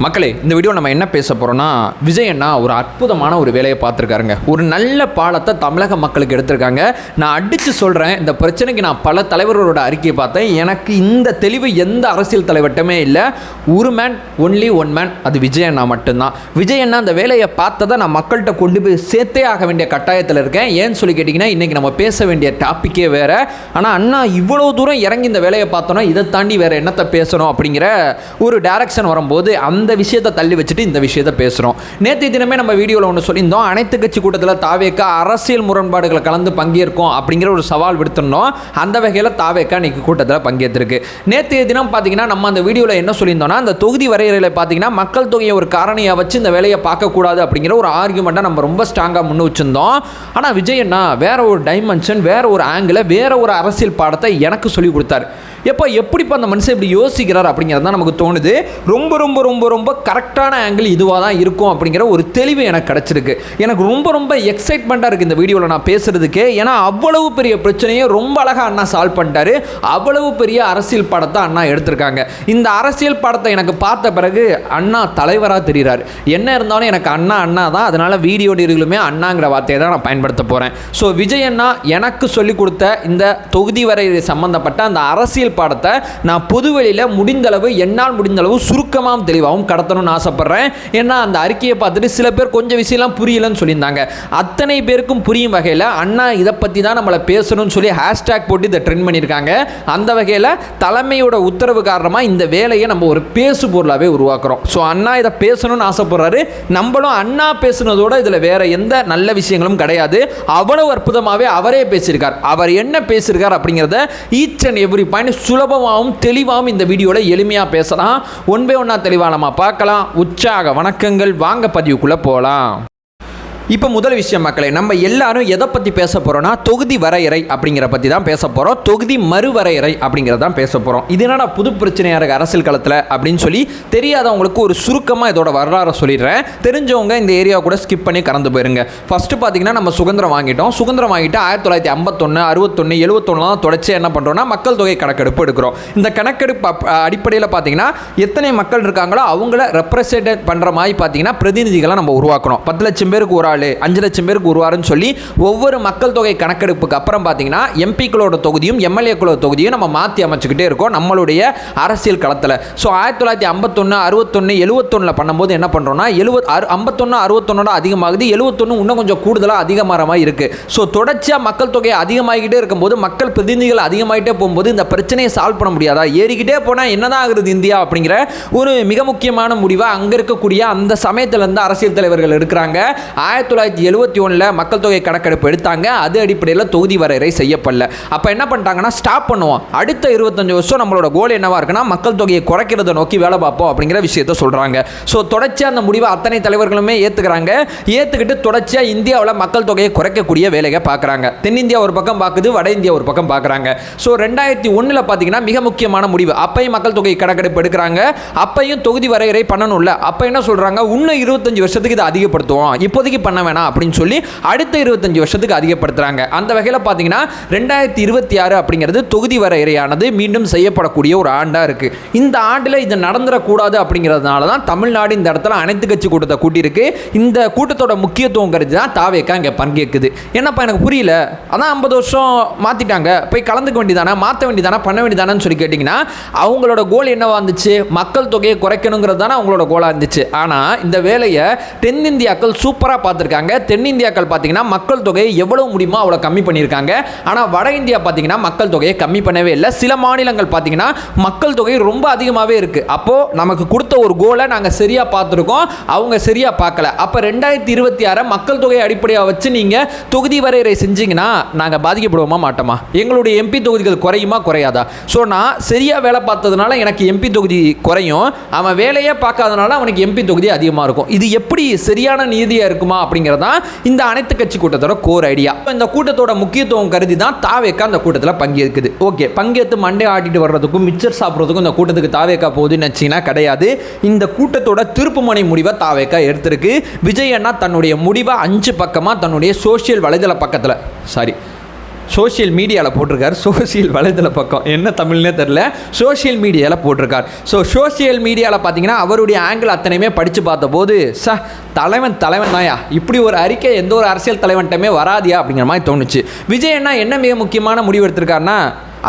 மக்களே இந்த வீடியோ நம்ம என்ன பேச போகிறோம்னா விஜய் அண்ணா ஒரு அற்புதமான ஒரு வேலையை பார்த்துருக்காருங்க. ஒரு நல்ல பாலத்தை தமிழக மக்களுக்கு எடுத்திருக்காங்க. நான் அடித்து சொல்கிறேன் இந்த பிரச்சனைக்கு நான் பல தலைவர்களோட அறிக்கையை பார்த்தேன். எனக்கு இந்த தெளிவு எந்த அரசியல் தலைவர்கிட்டமே இல்லை. ஒரு மேன் ஒன்லி ஒன் மேன் அது விஜய் அண்ணா மட்டும்தான். விஜய் அண்ணா அந்த வேலையை பார்த்ததை நான் மக்கள்கிட்ட கொண்டு போய் சேர்த்தே ஆக வேண்டிய கட்டாயத்தில் இருக்கேன். ஏன்னு சொல்லி கேட்டிங்கன்னா இன்றைக்கி நம்ம பேச வேண்டிய டாப்பிக்கே வேறு. ஆனால் அண்ணா இவ்வளோ தூரம் இறங்கி இந்த வேலையை பார்த்தோன்னா இதை தாண்டி வேறு என்னத்தை பேசணும் அப்படிங்கிற ஒரு டேரக்ஷன் வரும்போது அந்த அந்த விஷயத்தை தள்ளி வச்சுட்டு இந்த விஷயத்தை பேசுகிறோம் நேற்று தினமே நம்ம வீடியோவில் ஒன்று சொல்லியிருந்தோம் அனைத்து கட்சி கூட்டத்தில் தாவேக்கா அரசியல் முரண்பாடுகளை கலந்து பங்கேற்கும் அப்படிங்கிற ஒரு சவால் விடுத்திருந்தோம். அந்த வகையில் தாவேக்கா இன்னைக்கு கூட்டத்தில் பங்கேற்றிருக்கு. நேற்றைய தினம் பார்த்தீங்கன்னா நம்ம அந்த வீடியோவில் என்ன சொல்லியிருந்தோம்னா அந்த தொகுதி வரையறையில் பார்த்தீங்கன்னா மக்கள் தொகையை ஒரு காரணியாக வச்சு இந்த வேலையை பார்க்கக்கூடாது அப்படிங்கிற ஒரு ஆர்குமெண்ட்டை நம்ம ரொம்ப ஸ்ட்ராங்காக முன்னு வச்சுருந்தோம். ஆனால் விஜய் அண்ணா வேற ஒரு டைமென்ஷன் வேற ஒரு ஆங்கிளில் வேற ஒரு அரசியல் பாடத்தை எனக்கு சொல்லி கொடுத்தாரு. எப்போ எப்படிப்பா அந்த மனுஷன் இப்படி யோசிக்கிறார் அப்படிங்கிறது தான் நமக்கு தோணுது. ரொம்ப ரொம்ப ரொம்ப ரொம்ப கரெக்டான ஆங்கிள் இதுவாக தான் இருக்கும் அப்படிங்கிற ஒரு தெளிவு எனக்கு கிடச்சிருக்கு. எனக்கு ரொம்ப ரொம்ப எக்ஸைட்மெண்ட்டாக இருக்குது இந்த வீடியோவில் நான் பேசுகிறதுக்கு ஏன்னா அவ்வளவு பெரிய பிரச்சனையை ரொம்ப அழகாக அண்ணா சால்வ் பண்ணிட்டாரு. அவ்வளவு பெரிய அரசியல் படத்தை அண்ணா எடுத்திருக்காங்க. இந்த அரசியல் படத்தை எனக்கு பார்த்த பிறகு அண்ணா தலைவராக தெரிகிறார் என்ன இருந்தாலும் எனக்கு அண்ணா அண்ணா தான். அதனால் வீடியோ நீர்களுமே அண்ணாங்கிற வார்த்தையை தான் நான் பயன்படுத்த போகிறேன் ஸோ விஜய் அண்ணா எனக்கு சொல்லிக் கொடுத்த இந்த தொகுதி வரை சம்மந்தப்பட்ட அந்த அரசியல் பாடத்தை நான் பொதுவெளியில் முடிந்தளவு என்னால் முடிந்தளவு சுருக்கமாகவும் தெளிவாகவும் கடத்தணும்னு ஆசைப்பட்றேன். ஏன்னா அந்த அறிக்கையை பார்த்துட்டு சில பேர் கொஞ்சம் விஷயம்லாம் புரியலன்னு சொல்லியிருந்தாங்க. அத்தனை பேருக்கும் புரியும் வகையில் அண்ணா இதை பற்றி தான் நம்மளை பேசணும்னு சொல்லி ஹேஷ்டேக் போட்டு இதை ட்ரெண்ட் பண்ணியிருக்காங்க. அந்த வகையில் தலைமையோட உத்தரவு காரணமாக இந்த வேலையை நம்ம ஒரு பேசு பொருளாகவே உருவாக்குறோம். ஸோ அண்ணா இதை பேசணும்னு ஆசைப்படுறாரு. நம்மளும் அண்ணா பேசுனதோட இதில் வேற எந்த நல்ல விஷயங்களும் கிடையாது. அவ்வளவு அற்புதமாகவே அவரே பேசியிருக்கார். அவர் என்ன பேசியிருக்கார் அப்படிங்கிறத ஈச் அண்ட் எவ்ரி பாயிண்ட் சுலபமாகவும் தெளிவாகவும் இந்த வீடியோவில் எளிமையாக பேசலாம். ஒன் பை ஒன்றா தெளிவாக நம்ம பார்க்கலாம். உற்சாக வணக்கங்கள். வாங்க பதிவுக்குள்ளே போகலாம் இப்போ முதல் விஷயம் மக்களே நம்ம எல்லாரும் எதை பற்றி பேச போகிறோம்னா தொகுதி வரையறை அப்படிங்கிற பற்றி தான் பேச போகிறோம் தொகுதி மறுவரையறை அப்படிங்கிறத தான் பேச போகிறோம் இது என்னடா புது பிரச்சனையாக இருக்குது அரசியல் களத்தில் அப்படின்னு சொல்லி தெரியாதவங்களுக்கு ஒரு சுருக்கமாக இதோட வரலாறை சொல்லிடுறேன். தெரிஞ்சவங்க இந்த ஏரியா கூட ஸ்கிப் பண்ணி கறந்து போயிருங்க. ஃபஸ்ட்டு பார்த்தீங்கன்னா நம்ம சுதந்திரம் வாங்கிட்டோம். சுதந்திரம் வாங்கிட்டு ஆயிரத்தி தொள்ளாயிரத்தி ஐம்பத்தொன்று அறுபத்தொன்று எழுபத்தொன்னுலாம் தொடர்ச்சி என்ன பண்ணுறோம்னா மக்கள் தொகை கணக்கெடுப்பு எடுக்கிறோம். இந்த கணக்கெடுப்பு அடிப்படையில் பார்த்தீங்கன்னா எத்தனை மக்கள் இருக்காங்களோ அவங்கள ரெப்ரசன்டேட் பண்ணுற மாதிரி பார்த்தீங்கன்னா பிரதிநிதிகளை நம்ம உருவாக்கணும். பத்து லட்சம் பேருக்கு ஒரு ஆள் அஞ்சு லட்சம் பேருக்கு ஒரு வாரம்னு சொல்லி ஒவ்வொரு மக்கள் தொகை கணக்கெடுப்புக்கு அப்புறம் பார்த்தீங்கன்னா எம்பிக்களோட தொகுதியும் எம்எல்ஏக்களோட தொகுதியும் நம்ம மாற்றி அமைச்சுக்கிட்டே இருக்கோம். நம்மளுடைய அரசியல் களத்தில். ஸோ ஆயிரத்தி தொள்ளாயிரத்தி ஐம்பத்தொன்று அறுபத்தொன்று எழுபத்தொன்னில் பண்ணும்போது என்ன பண்ணுறோம்னா எழுபத் அறு ஐம்பத்தொன்று அறுபத்தொன்னோட அதிகமாகுது. எழுபத்தொன்று இன்னும் கொஞ்சம் கூடுதலாக அதிகமாகிற மாதிரி இருக்குது ஸோ தொடர்ச்சியாக மக்கள் தொகை அதிகமாகிக்கிட்டே இருக்கும்போது மக்கள் பிரதிநிதிகள் அதிகமாகிட்டே போகும்போது இந்த பிரச்சனையை சால்வ் பண்ண முடியாதா? ஏறிக்கிட்டே போனால் என்னதான் ஆகுது இந்தியா அப்படிங்கிற ஒரு மிக முக்கியமான முடிவாக அங்கே இருக்கக்கூடிய அந்த சமயத்தில் இருந்து அரசியல் தலைவர்கள் எடுக்கிறாங்க. ஆயிரத்தி ஆயிரத்தி தொள்ளாயிரத்தி எழுபத்தி ஒன்றில் மக்கள் தொகை கணக்கெடுப்பு எடுத்தாங்க. அது அடிப்படையில் தொகுதி வரையறை செய்யப்படல. அப்போ என்ன பண்ணிட்டாங்கன்னா ஸ்டாப் பண்ணுவோம். அடுத்த இருபத்தஞ்சு வருஷம் நம்மளோட கோல் என்னவாக இருக்குன்னா மக்கள் தொகையை குறைக்கிறத நோக்கி வேலை பார்ப்போம் அப்படிங்கிற விஷயத்த சொல்கிறாங்க ஸோ தொடர்ச்சியாக அந்த முடிவை அத்தனை தலைவர்களுமே ஏற்றுக்கிறாங்க ஏற்றுக்கிட்டு தொடர்ச்சியாக இந்தியாவில் மக்கள் தொகையை குறைக்கக்கூடிய வேலையை பார்க்குறாங்க தென்னிந்தியா ஒரு பக்கம் பார்க்குது வட இந்தியா ஒரு பக்கம் பார்க்குறாங்க ஸோ ரெண்டாயிரத்தி ஒன்றில் பார்த்தீங்கன்னா மிக முக்கியமான முடிவு. அப்பையும் மக்கள் தொகை கணக்கெடுப்பு எடுக்கிறாங்க. அப்பையும் தொகுதி வரையறை பண்ணணும்ல. அப்போ என்ன சொல்கிறாங்க இன்னும் இருபத்தஞ்சு வருஷத்துக்கு இதை அதிகப்படுத்துவோம். இப்போதைக்கு பண்ண வேணாம் அப்படின்னு சொல்லி அடுத்த இருபத்தஞ்சு வருஷத்துக்கு அதிகப்படுத்துறாங்க. அந்த வகையில் பார்த்தீங்கன்னா ரெண்டாயிரத்தி இருபத்தி ஆறு அப்படிங்கிறது தொகுதி வரையறையானது மீண்டும் செய்யப்படக்கூடிய ஒரு ஆண்டாக இருக்குது இந்த ஆண்டில் இது நடந்துடக்கூடாது அப்படிங்கிறதுனால தான் தமிழ்நாடு இந்த இடத்துல அனைத்து கட்சி கூட்டத்தை கூட்டியிருக்கு. இந்த கூட்டத்தோட முக்கியத்துவம் கருதி தான் தாவேக்கா இங்கே பங்கேற்குது. என்னப்பா எனக்கு புரியல. அதான் ஐம்பது வருஷம் மாற்றிட்டாங்க போய் கலந்துக்க வேண்டியதானே? மாற்ற வேண்டியதானே? பண்ண வேண்டியதானேன்னு சொல்லி கேட்டிங்கன்னா அவங்களோட கோல் என்னவா இருந்துச்சு? மக்கள் தொகையை குறைக்கணுங்கிறது தானே அவங்களோட கோலாக இருந்துச்சு. ஆனால் இந்த வேலையை தென்னிந்தியாக்கள் சூப்பராக பார்த்துருக்காங்க. தென்னிந்தியாக்கள் பார்த்தீங்கன்னா மக்கள் தொகையை எவ்வளவு முடியுமோ அவ்வளோ கம்மி பண்ணியிருக்காங்க. ஆனால் வட இந்தியா பார்த்தீங்கன்னா மக்கள் தொகையை கம்மி பண்ணவே இல்லை. சில மாநிலங்கள் பார்த்தீங்கன்னா மக்கள் தொகை ரொம்ப அதிகமாகவே இருக்குது அப்போது நமக்கு கொடுத்த ஒரு கோலை நாங்கள் சரியாக பார்த்துருக்கோம். அவங்க சரியாக பார்க்கல. அப்போ ரெண்டாயிரத்தி இருபத்தி ஆறை மக்கள் தொகையை அடிப்படையாக வச்சு நீங்கள் தொகுதி வரையறை செஞ்சீங்கன்னா நாங்கள் பாதிக்கப்படுவோமா மாட்டோமா? எங்களுடைய எம்பி தொகுதிகள் குறையுமா குறையாதா? ஸோ நான் சரியாக வேலை பார்த்ததுனால எனக்கு எம்பி தொகுதி குறையும். அவன் வேலையே பார்க்காதனால அவனுக்கு எம்பி தொகுதி அதிகமாக இருக்கும். இது எப்படி சரியான நீதியாக இருக்குமா அப்படிங்கிறதான் இந்த அனைத்து கட்சி கூட்டத்தோட கோர் ஐடியா இந்த கூட்டத்தோட முக்கியத்துவம் கருதி தான் தாவேக்கா அந்த கூட்டத்தில் பங்கேற்குது. ஓகே பங்கேற்று மண்டே ஆட்டிட்டு வர்றதுக்கும் மிச்சர் சாப்பிட்றதுக்கும் இந்த கூட்டத்துக்கு தாவேக்கா போகுதுன்னு நினச்சிங்கன்னா கிடையாது. இந்த கூட்டத்தோட திருப்புமனை முடிவை தாவேக்கா எடுத்திருக்கு. விஜய் அண்ணா தன்னுடைய முடிவை அஞ்சு பக்கமாக தன்னுடைய சோஷியல் வலைதள பக்கத்தில். சாரி சோஷியல் மீடியாவில் போட்டிருக்கார். சோஷியல் வலைதள பக்கம். என்ன தமிழ்னே தெரில சோஷியல் மீடியாவில் போட்டிருக்கார். ஸோ சோஷியல் மீடியாவில் பார்த்தீங்கன்னா அவருடைய ஆங்கிள் அத்தனையுமே படித்து பார்த்தபோது ச தலைவன் தலைவன் தாயா இப்படி ஒரு அறிக்கை எந்த ஒரு அரசியல் தலைவன்கிட்டமே வராதியா? அப்படிங்கிற மாதிரி தோணுச்சு. விஜய் என்ன என்ன மிக முக்கியமான முடிவு எடுத்திருக்காருன்னா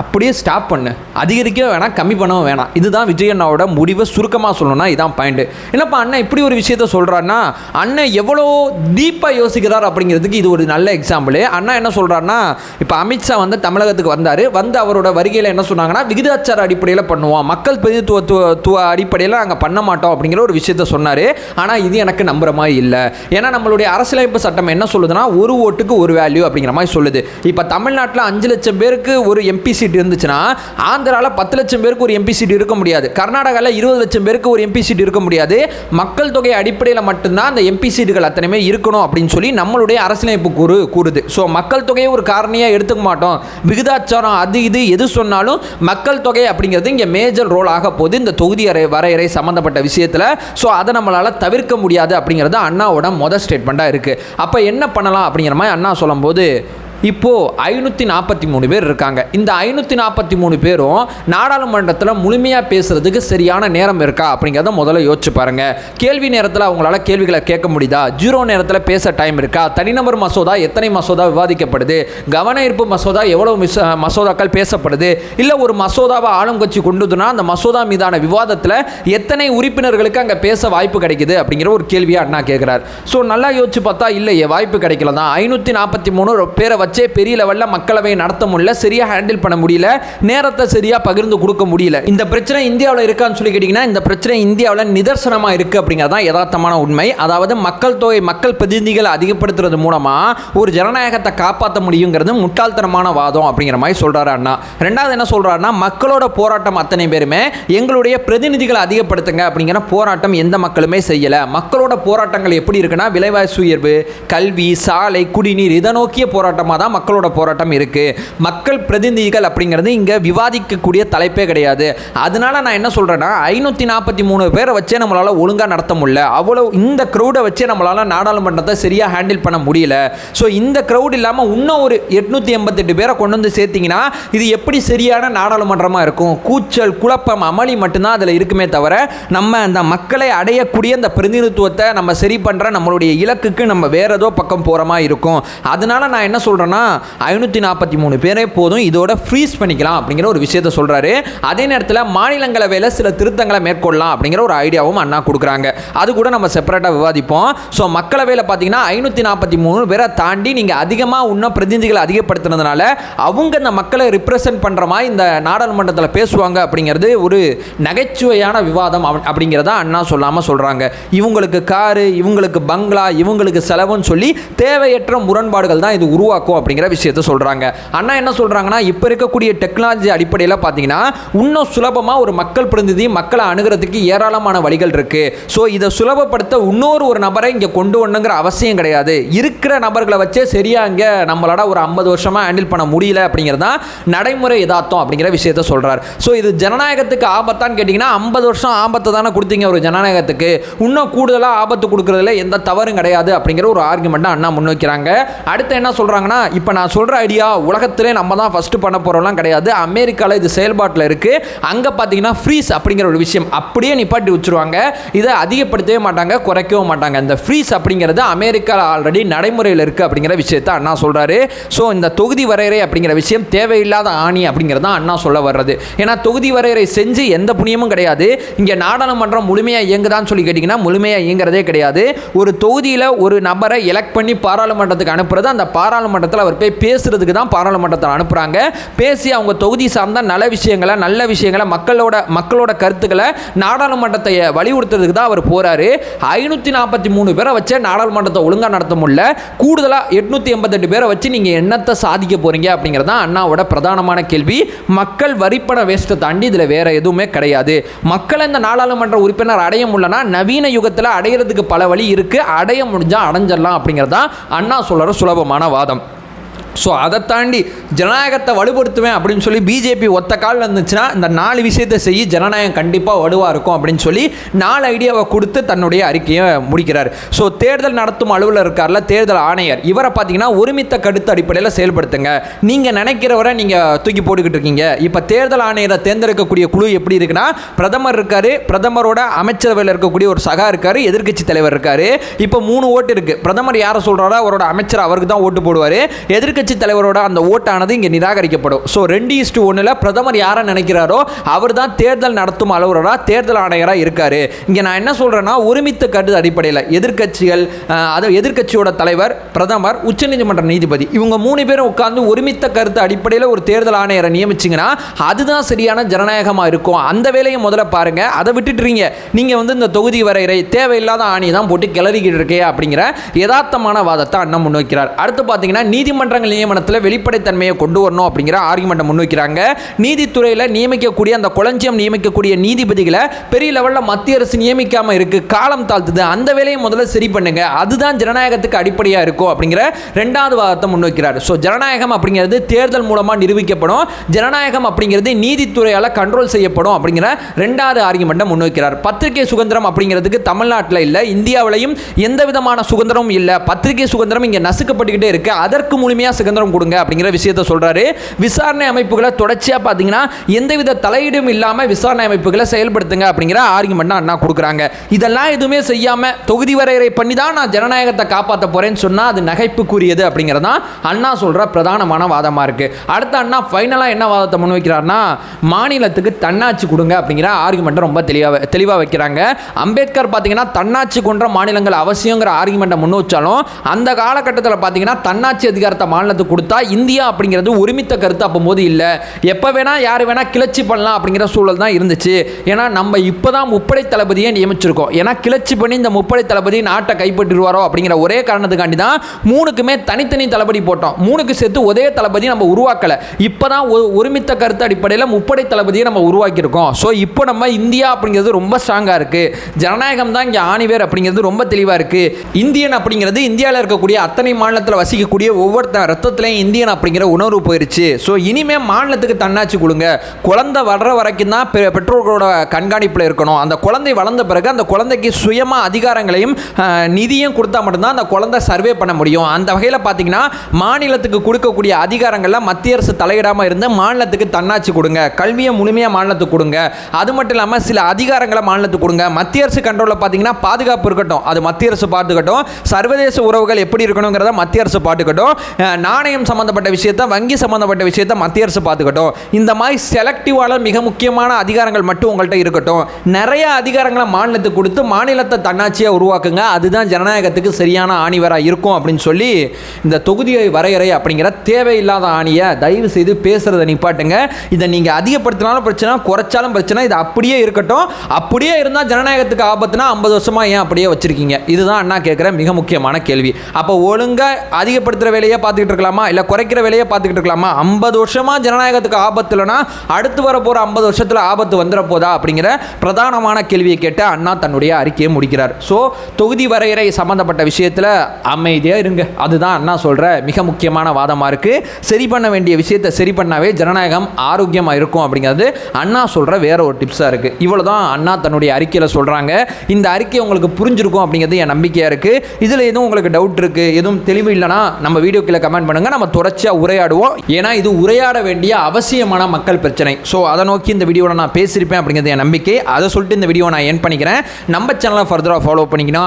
அப்படியே ஸ்டாப் பண்ணு. அதிகரிக்க வேணாம் கம்மி பண்ணவும் வேணாம். இதுதான் விஜய் அண்ணாவோட முடிவை சுருக்கமாக சொல்லணும்னா இதான் பாயிண்ட் என்னப்பா அண்ணன் இப்படி ஒரு விஷயத்த சொல்கிறாருன்னா அண்ணன் எவ்வளோ டீப்பாக யோசிக்கிறார் அப்படிங்கிறதுக்கு இது ஒரு நல்ல எக்ஸாம்பிள் அண்ணா என்ன சொல்கிறாருன்னா இப்போ அமித்ஷா வந்து தமிழகத்துக்கு வந்தார். வந்து அவரோட வருகையில் என்ன சொன்னாங்கன்னா விகிதாச்சார அடிப்படையில் பண்ணுவோம். மக்கள் பிரதித்துவத்துவ அடிப்படையில் நாங்கள் பண்ண மாட்டோம் அப்படிங்கிற ஒரு விஷயத்த சொன்னார். ஆனால் இது எனக்கு நம்புகிற மாதிரி இல்லை. ஏன்னா நம்மளுடைய அரசியலமைப்பு சட்டம் என்ன சொல்லுதுன்னா ஒரு ஓட்டுக்கு ஒரு வேல்யூ அப்படிங்கிற மாதிரி சொல்லுது. இப்போ தமிழ்நாட்டில் அஞ்சு லட்சம் பேருக்கு ஒரு எம்பிசி சீட் இருந்துச்சுன்னா ஆந்திராவில் பத்து லட்சம் பேருக்கு ஒரு எம்பி சீட் இருக்க முடியாது. கர்நாடகாவில் இருபது லட்சம் பேருக்கு ஒரு எம்பி சீட் இருக்க முடியாது. மக்கள் தொகை அடிப்படையில் மட்டும்தான் அந்த எம்பி சீட்டுகள் அத்தனையுமே இருக்கணும் அப்படின்னு சொல்லி நம்மளுடைய அரசியலமைப்பு கூறு கூறுது. ஸோ மக்கள் தொகையை ஒரு காரணியாக எடுத்துக்க மாட்டோம். விகிதாச்சாரம் அது இது எது சொன்னாலும் மக்கள் தொகை அப்படிங்கிறது இங்கே மேஜர் ரோல் ஆக போகுது. இந்த தொகுதி அறை வரையறை சம்மந்தப்பட்ட விஷயத்தில். ஸோ அதை நம்மளால் தவிர்க்க முடியாது அப்படிங்கிறது அண்ணாவோட மொதல் ஸ்டேட்மெண்ட்டாக இருக்குது அப்போ என்ன பண்ணலாம் அப்படிங்கிற மாதிரி அண்ணா சொல்லும்போது இப்போது ஐநூற்றி நாற்பத்தி மூணு பேர் இருக்காங்க. இந்த ஐநூற்றி நாற்பத்தி மூணு பேரும் நாடாளுமன்றத்தில் முழுமையாக பேசுகிறதுக்கு சரியான நேரம் இருக்கா அப்படிங்கிறத முதல்ல யோசிச்சு பாருங்கள் கேள்வி நேரத்தில் அவங்களால கேள்விகளை கேட்க முடியுதா? ஜீரோ நேரத்தில் பேச டைம் இருக்கா? தனிநபர் மசோதா எத்தனை மசோதா விவாதிக்கப்படுது? கவன ஈர்ப்பு மசோதா எவ்வளோ மிஸ் மசோதாக்கள் பேசப்படுது? இல்லை ஒரு மசோதாவை ஆளும் கட்சி கொண்டுதுன்னா அந்த மசோதா மீதான விவாதத்தில் எத்தனை உறுப்பினர்களுக்கு அங்கே பேச வாய்ப்பு கிடைக்குது அப்படிங்கிற ஒரு கேள்வியை அண்ணா கேட்குறார் ஸோ நல்லா யோசிச்சு பார்த்தா இல்லையே வாய்ப்பு கிடைக்கல தான் ஐநூற்றி நாற்பத்தி மூணு பேரை வச்சு பெரிய லெவலில் மக்களவை நடத்த முடியல சரியாக ஹேண்டில் பண்ண முடியல நேரத்தை சரியாக பகிர்ந்து கொடுக்க முடியல. இந்த பிரச்சனை இந்தியாவில் இருக்கான்னு சொல்லி கேட்டிங்கன்னா இந்த பிரச்சனை இந்தியாவில் நிதர்சனமாக இருக்குது அப்படிங்கிறது தான் யதார்த்தமான உண்மை. அதாவது மக்கள் தொகை மக்கள் பிரதிநிதிகளை அதிகப்படுத்துறது மூலமாக ஒரு ஜனநாயகத்தை காப்பாற்ற முடியுங்கிறது முட்டாள்தனமான வாதம் அப்படிங்கிற மாதிரி சொல்கிறாரு அண்ணா. ரெண்டாவது என்ன சொல்கிறாருன்னா மக்களோட போராட்டம் அத்தனை பேருமே எங்களுடைய பிரதிநிதிகளை அதிகப்படுத்துங்க அப்படிங்கிற போராட்டம் எந்த மக்களுமே செய்யலை. மக்களோட போராட்டங்கள் எப்படி இருக்குன்னா விலைவாசி உயர்வு கல்வி சாலை குடிநீர் இதை நோக்கிய போராட்டமாக தான் மக்களோட போராட்டம் இருக்குது மக்கள் பிரதிநிதிகள் அப்படிங்கிறது இங்கே விவாதிக்கக்கூடிய தலைப்பே கிடையாது. அதனால நான் என்ன சொல்கிறேன்னா ஐநூற்றி நாற்பத்தி மூணு பேரை வச்சே நம்மளால் ஒழுங்காக நடத்த முடியல. அவ்வளோ இந்த க்ரௌடை வச்சே நம்மளால் நாடாளுமன்றத்தை சரியாக ஹேண்டில் பண்ண முடியல. ஸோ இந்த க்ரௌட் இல்லாமல் இன்னும் ஒரு எட்நூற்றி எண்பத்தெட்டு பேரை கொண்டு வந்து சேர்த்திங்கன்னா இது எப்படி சரியான நாடாளுமன்றமாக இருக்கும்? கூச்சல் குழப்பம் அமளி மட்டும்தான் அதில் இருக்குமே தவிர நம்ம அந்த மக்களை அடையக்கூடிய அந்த பிரதிநிதித்துவத்தை நம்ம சரி பண்ணுற நம்மளுடைய இலக்குக்கு நம்ம வேறு ஏதோ பக்கம் போகிற மாதிரி இருக்கும். அதனால நான் என்ன சொல்கிறேன் சொல்கிறேன்னா ஐநூற்றி நாற்பத்தி மூணு பேரே போதும் இதோட ஃப்ரீஸ் பண்ணிக்கலாம் அப்படிங்கிற ஒரு விஷயத்த சொல்கிறாரு அதே நேரத்தில் மாநிலங்களவையில் சில திருத்தங்களை மேற்கொள்ளலாம் அப்படிங்கிற ஒரு ஐடியாவும் அண்ணா கொடுக்குறாங்க. அது கூட நம்ம செப்பரேட்டாக விவாதிப்போம். ஸோ மக்களவையில் பார்த்தீங்கன்னா ஐநூற்றி நாற்பத்தி மூணு பேரை தாண்டி நீங்கள் அதிகமாக இன்னும் பிரதிநிதிகளை அதிகப்படுத்துனதுனால அவங்க இந்த மக்களை ரிப்ரசன்ட் பண்ணுற மாதிரி இந்த நாடாளுமன்றத்தில் பேசுவாங்க அப்படிங்கிறது ஒரு நகைச்சுவையான விவாதம் அப்படிங்கிறத அண்ணா சொல்லாமல் சொல்கிறாங்க இவங்களுக்கு காரு இவங்களுக்கு பங்களா இவங்களுக்கு செலவுன்னு சொல்லி தேவையற்ற முரண்பாடுகள் தான் இது உருவாக்கும். அப்படிங்கிற விஷயத்த சொல்கிறாங்க அண்ணா என்ன சொல்கிறாங்கன்னா இப்போ இருக்கக்கூடிய டெக்னாலஜி அடிப்படையில் பார்த்தீங்கன்னா இன்னும் சுலபமாக ஒரு மக்கள் பிரதிநிதி மக்களை அணுகிறதுக்கு ஏராளமான வழிகள் இருக்குது ஸோ இதை சுலபப்படுத்த இன்னொரு ஒரு நபரை இங்கே கொண்டு வரணுங்கிற அவசியம் கிடையாது. இருக்கிற நபர்களை வச்சே சரியாக இங்கே நம்மளோட ஒரு ஐம்பது வருஷமாக ஹேண்டில் பண்ண முடியல அப்படிங்கிறது தான் நடைமுறை யதார்த்தம் அப்படிங்கிற விஷயத்த சொல்கிறார் ஸோ இது ஜனநாயகத்துக்கு ஆபத்தான்னு கேட்டிங்கன்னா ஐம்பது வருஷம் ஆபத்தை தானே கொடுத்தீங்க ஒரு ஜனநாயகத்துக்கு. இன்னும் கூடுதலாக ஆபத்து கொடுக்குறதுல எந்த தவறும் கிடையாது அப்படிங்கிற ஒரு ஆர்குமெண்ட்டை அண்ணா முன்வைக்கிறாங்க. அடுத்து என்ன சொல்கிறாங்கன்னா இப்போ நான் சொல்கிற ஐடியா உலகத்திலே நம்ம தான் ஃபஸ்ட்டு பண்ண போகிறோம்லாம் கிடையாது. அமெரிக்காவில் இது செயல்பாட்டில் இருக்குது அங்கே பார்த்தீங்கன்னா ஃப்ரீஸ் அப்படிங்கிற ஒரு விஷயம் அப்படியே நிப்பாட்டி வச்சுருவாங்க. இதை அதிகப்படுத்தவே மாட்டாங்க குறைக்கவும் மாட்டாங்க. இந்த ஃப்ரீஸ் அப்படிங்கிறது அமெரிக்காவில் ஆல்ரெடி நடைமுறையில் இருக்குது அப்படிங்கிற விஷயத்த அண்ணா சொல்கிறாரு ஸோ இந்த தொகுதி வரையறை அப்படிங்கிற விஷயம் தேவையில்லாத ஆணி அப்படிங்கிறது தான் அண்ணா சொல்ல வர்றது. ஏன்னா தொகுதி வரையறை செஞ்சு எந்த புண்ணியமும் கிடையாது. இங்கே நாடாளுமன்றம் முழுமையாக இயங்குதான்னு சொல்லி கேட்டிங்கன்னா முழுமையாக இயங்குறதே கிடையாது. ஒரு தொகுதியில் ஒரு நபரை எலெக்ட் பண்ணி பாராளுமன்றத்துக்கு அனுப்புறது அந்த பாராளுமன்றத்தில் அவர் போய் பேசுறதுக்கு தான் பாராளுமன்றத்தில் அனுப்புகிறாங்க பேசி அவங்க தொகுதி சார்ந்த நல்ல விஷயங்களை நல்ல விஷயங்களை மக்களோட மக்களோட கருத்துக்களை நாடாளுமன்றத்தை வலியுறுத்துறதுக்கு தான் அவர் போகிறாரு ஐநூற்றி நாற்பத்தி மூணு பேரை வச்சு நாடாளுமன்றத்தை ஒழுங்காக நடத்த முடியல. கூடுதலாக எட்நூற்றி எண்பத்தெட்டு பேரை வச்சு நீங்கள் என்னத்தை சாதிக்க போகிறீங்க அப்படிங்கிறது தான் அண்ணாவோட பிரதானமான கேள்வி. மக்கள் வரிப்பண வேஸ்ட்டை தாண்டி இதில் வேற எதுவுமே கிடையாது. மக்களை இந்த நாடாளுமன்ற உறுப்பினர் அடைய முடியலன்னா நவீன யுகத்தில் அடையிறதுக்கு பல வழி இருக்குது அடைய முடிஞ்சால் அடைஞ்சிடலாம் அப்படிங்கிறது தான் அண்ணா சொல்கிற சுலபமான வாதம். ஸோ அதை தாண்டி ஜனநாயகத்தை வலுப்படுத்துவேன் அப்படின்னு சொல்லி பிஜேபி ஒத்த காலில் இருந்துச்சுன்னா இந்த நாலு விஷயத்தை செய்ய ஜனநாயகம் கண்டிப்பாக வலுவாக இருக்கும் அப்படின்னு சொல்லி நாலு ஐடியாவை கொடுத்து தன்னுடைய அறிக்கையை முடிக்கிறார். ஸோ தேர்தல் நடத்தும் அலுவலர் இருக்கார்ல தேர்தல் ஆணையர். இவரை பார்த்தீங்கன்னா ஒருமித்த கருத்து அடிப்படையில் செயல்படுத்துங்க. நீங்கள் நினைக்கிறவரை நீங்கள் தூக்கி போட்டுக்கிட்டு இருக்கீங்க. இப்போ தேர்தல் ஆணையரை தேர்ந்தெடுக்கக்கூடிய குழு எப்படி இருக்குன்னா பிரதமர் இருக்கார் பிரதமரோட அமைச்சரவையில் இருக்கக்கூடிய ஒரு சகா இருக்கார் எதிர்க்கட்சி தலைவர் இருக்கார். இப்போ மூணு ஓட்டு இருக்குது பிரதமர் யாரை சொல்கிறாரோ அவரோட அமைச்சர் அவருக்கு தான் ஓட்டு போடுவார். எதிர்கட்சி தலைவரோட அந்த ஓட்டானது இங்கே நிராகரிக்கப்படும். ஸோ ரெண்டு இஸ்டு ஒன்றில் பிரதமர் யாரை நினைக்கிறாரோ அவர் தான் தேர்தல் நடத்தும் அலுவலராக தேர்தல் ஆணையராக இருக்கார். இங்கே நான் என்ன சொல்கிறேன்னா ஒருமித்த கருத்து அடிப்படையில் எதிர்க்கட்சிகள் அது எதிர்க்கட்சியோட தலைவர் பிரதமர் உச்சநீதிமன்ற நீதிபதி இவங்க மூணு பேரும் உட்கார்ந்து ஒருமித்த கருத்து அடிப்படையில் ஒரு தேர்தல் ஆணையரை நியமிச்சிங்கன்னா அதுதான் சரியான ஜனநாயகமாக இருக்கும். அந்த வேலையை முதல்ல பாருங்கள் அதை விட்டுட்டுறீங்க. நீங்கள் வந்து இந்த தொகுதி வரையறை தேவையில்லாத ஆணி தான் போட்டு கிளறிக்கிட்டு இருக்கே அப்படிங்கிற யதார்த்தமான வாதத்தை அண்ணன் முன்வைக்கிறார். அடுத்து பார்த்தீங்கன்னா நீதிமன்றங்கள் நியமனத்தில் வெளிப்படைத்தன்மையை கொண்டு வரணும் அப்படிங்கிற ஆர்குமெண்ட்டை முன்வைக்கிறாங்க. நீதித்துறையில் நியமிக்கக்கூடிய அந்த குளஞ்சியம் நியமிக்கக்கூடிய நீதிபதிகளை பெரிய லெவலில் மத்திய அரசு நியமிக்காமல் இருக்குது காலம் தாழ்த்துது. அந்த வேலையை முதல்ல சரி பண்ணுங்க. அதுதான் ஜனநாயகத்துக்கு அடிப்படையாக இருக்கும் அப்படிங்கிற ரெண்டாவது வாதத்தை முன்வைக்கிறார். ஸோ ஜனநாயகம் அப்படிங்கிறது தேர்தல் மூலமாக நிரூபிக்கப்படும். ஜனநாயகம் அப்படிங்கிறது நீதித்துறையால் கண்ட்ரோல் செய்யப்படும் அப்படிங்கிற ரெண்டாவது ஆர்குமெண்ட்டை முன்வைக்கிறார். பத்திரிகை சுதந்திரம் அப்படிங்கிறதுக்கு தமிழ்நாட்டில் இல்லை இந்தியாவிலையும் எந்த விதமான சுதந்திரமும் இல்லை. பத்திரிகை சுதந்திரம் இங்கே நசுக்கப்பட்டுக்கிட்டே இருக்குது அதற்கு முழுமையாக சுதந்திரம் கொடுங்க அப்படிங்கிற விஷயத்தை சொல்கிறாரு விசாரணை அமைப்புகளை தொடர்ச்சியாக பார்த்தீங்கன்னா எந்தவித தலையீடும் இல்லாமல் விசாரணை அமைப்புகளை செயல்படுத்துங்க அப்படிங்கிற ஆர்குமெண்ட்டாக அண்ணா கொடுக்குறாங்க. இதெல்லாம் எதுவுமே செய்யாமல் தொகுதி வரையறை பண்ணி தான் நான் ஜனநாயகத்தை காப்பாற்ற போகிறேன்னு சொன்னால் அது நகைப்புக்குரியது அப்படிங்கிறது தான் அண்ணா சொல்கிற பிரதானமான வாதமாக இருக்குது அடுத்த அண்ணா ஃபைனலாக என்ன வாதத்தை முன்வைக்கிறார்னா மாநிலத்துக்கு தன்னாட்சி கொடுங்க அப்படிங்கிற ஆர்குமெண்ட்டை ரொம்ப தெளிவாக தெளிவாக வைக்கிறாங்க. அம்பேத்கர் பார்த்தீங்கன்னா தன்னாட்சி கொன்ற மாநிலங்கள் அவசியங்கிற ஆர்குமெண்ட்டை முன் வச்சாலும் அந்த காலகட்டத்தில் பார்த்தீங்கன்னா தன்னாட்சி அதிகாரத்தை மாநில மாநிலத்துக்கு கொடுத்தா இந்தியா அப்படிங்கிறது ஒருமித்த கருத்து அப்போது இல்லை. எப்போ வேணால் யார் வேணால் கிளர்ச்சி பண்ணலாம் அப்படிங்கிற சூழல் தான் இருந்துச்சு. ஏன்னா நம்ம இப்போ தான் முப்படை தளபதியை நியமிச்சிருக்கோம். ஏன்னா கிளர்ச்சி பண்ணி இந்த முப்படை தளபதி நாட்டை கைப்பற்றிடுவாரோ அப்படிங்கிற ஒரே காரணத்துக்காண்டி தான் மூணுக்குமே தனித்தனி தளபதி போட்டோம். மூணுக்கு சேர்த்து ஒரே தளபதி நம்ம உருவாக்கலை. இப்போ தான் ஒருமித்த கருத்து அடிப்படையில் முப்படை தளபதியை நம்ம உருவாக்கியிருக்கோம். ஸோ இப்போ நம்ம இந்தியா அப்படிங்கிறது ரொம்ப ஸ்ட்ராங்காக இருக்குது ஜனநாயகம் தான் இங்கே ஆணிவேர் அப்படிங்கிறது ரொம்ப தெளிவாக இருக்குது இந்தியன் அப்படிங்கிறது இந்தியாவில் இருக்கக்கூடிய அத்தனை மாநிலத்தில் வசிக்கக்கூடிய ஒவ்வொருத்த ரத்தத்துலையும் இந்தியன் அப்படிங்கிற உணர்வு போயிடுச்சு ஸோ இனிமே மாநிலத்துக்கு தன்னாட்சி கொடுங்க. குழந்தை வர்ற வரைக்கும் தான் பெ- பெற்றோர்களோட கண்காணிப்பில் இருக்கணும். அந்த குழந்தை வளர்ந்த பிறகு அந்த குழந்தைக்கு சுயமாக அதிகாரங்களையும் நிதியும் கொடுத்தா மட்டும்தான் அந்த குழந்தை சர்வே பண்ண முடியும். அந்த வகையில் பார்த்தீங்கன்னா மாநிலத்துக்கு கொடுக்கக்கூடிய அதிகாரங்களில் மத்திய அரசு தலையிடாமல் இருந்து மாநிலத்துக்கு தன்னாட்சி கொடுங்க. கல்வியை முழுமையாக மாநிலத்துக்கு கொடுங்க. அது மட்டும் இல்லாமல் சில அதிகாரங்களை மாநிலத்துக்கு கொடுங்க. மத்திய அரசு கண்ட்ரோலில் பார்த்தீங்கன்னா பாதுகாப்பு இருக்கட்டும். அது மத்திய அரசு பார்த்துக்கட்டும். சர்வதேச உறவுகள் எப்படி இருக்கணுங்கிறத மத்திய அரசு பார்த்துக்கட்டும். நாணயம் சம்மந்தப்பட்ட விஷயத்தை வங்கி சம்மந்தப்பட்ட விஷயத்தை மத்திய அரசு பார்த்துக்கட்டும். இந்த மாதிரி செலக்டிவான மிக முக்கியமான அதிகாரங்கள் மட்டும் உங்கள்கிட்ட இருக்கட்டும். நிறைய அதிகாரங்களை மாநிலத்துக்கு கொடுத்து மாநிலத்தை தன்னாட்சியாக உருவாக்குங்க. அதுதான் ஜனநாயகத்துக்கு சரியான ஆணிவராக இருக்கும் அப்படின்னு சொல்லி இந்த தொகுதியை வரையறை அப்படிங்கிற தேவையில்லாத ஆணியை தயவு செய்து பேசுகிறத நிப்பாட்டுங்க. இதை நீங்கள் அதிகப்படுத்தினாலும் பிரச்சனை குறைச்சாலும் பிரச்சனை இது அப்படியே இருக்கட்டும். அப்படியே இருந்தால் ஜனநாயகத்துக்கு ஆபத்துனா ஐம்பது வருஷமாக ஏன் அப்படியே வச்சுருக்கீங்க? இதுதான் அண்ணா கேட்குற மிக முக்கியமான கேள்வி. அப்போ ஒழுங்காக அதிகப்படுத்துகிற வேலையை பார்த்துக்கிட்டு இருக்கலாமா இல்லை குறைக்கிற வேலையை பார்த்துக்கிட்டு இருக்கலாமா ஐம்பது வருஷமாக ஜனநாயகத்துக்கு ஆபத்து இல்லைன்னா அடுத்து வர போகிற ஐம்பது வருஷத்தில் ஆபத்து வந்துட போதா அப்படிங்கிற பிரதானமான கேள்வியை கேட்டு அண்ணா தன்னுடைய அறிக்கையை முடிக்கிறார். ஸோ தொகுதி வரையறை சம்மந்தப்பட்ட விஷயத்தில் அமைதியாக இருங்க. அதுதான் அண்ணா சொல்கிற மிக முக்கியமான வாதமாக இருக்குது சரி பண்ண வேண்டிய விஷயத்தை சரி பண்ணாவே ஜனநாயகம் ஆரோக்கியமாக இருக்கும் அப்படிங்கிறது அண்ணா சொல்கிற வேற ஒரு டிப்ஸாக இருக்குது இவ்வளோ தான் அண்ணா தன்னுடைய அறிக்கையில் சொல்கிறாங்க இந்த அறிக்கை உங்களுக்கு புரிஞ்சிருக்கும் அப்படிங்கிறது என் நம்பிக்கையாக இருக்குது இதில் எதுவும் உங்களுக்கு டவுட் இருக்குது எதுவும் தெளிவு இல்லைனா நம்ம வீடியோ கீழே கமெண்ட் பண்ணுங்கள் நம்ம தொடர்ச்சியாக உரையாடுவோம். ஏன்னா இது உரையாட வேண்டிய அவசியமான மக்கள் பிரச்சனை. ஸோ அதை நோக்கி இந்த வீடியோவில் நான் பேசியிருப்பேன் அப்படிங்கிறது என் நம்பிக்கை. அதை சொல்லிட்டு இந்த வீடியோ நான் என் பண்ணிக்கிறேன். நம்ம சேனலை ஃபர்தராக ஃபாலோ பண்ணிக்கினா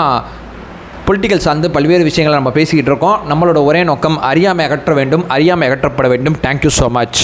பொலிட்டிக்கல் சார்ந்து பல்வேறு விஷயங்களை நம்ம பேசிக்கிட்டு இருக்கோம். நம்மளோட ஒரே நோக்கம் அறியாமை அகற்ற வேண்டும் அறியாமை அகற்றப்பட வேண்டும். Thank you so much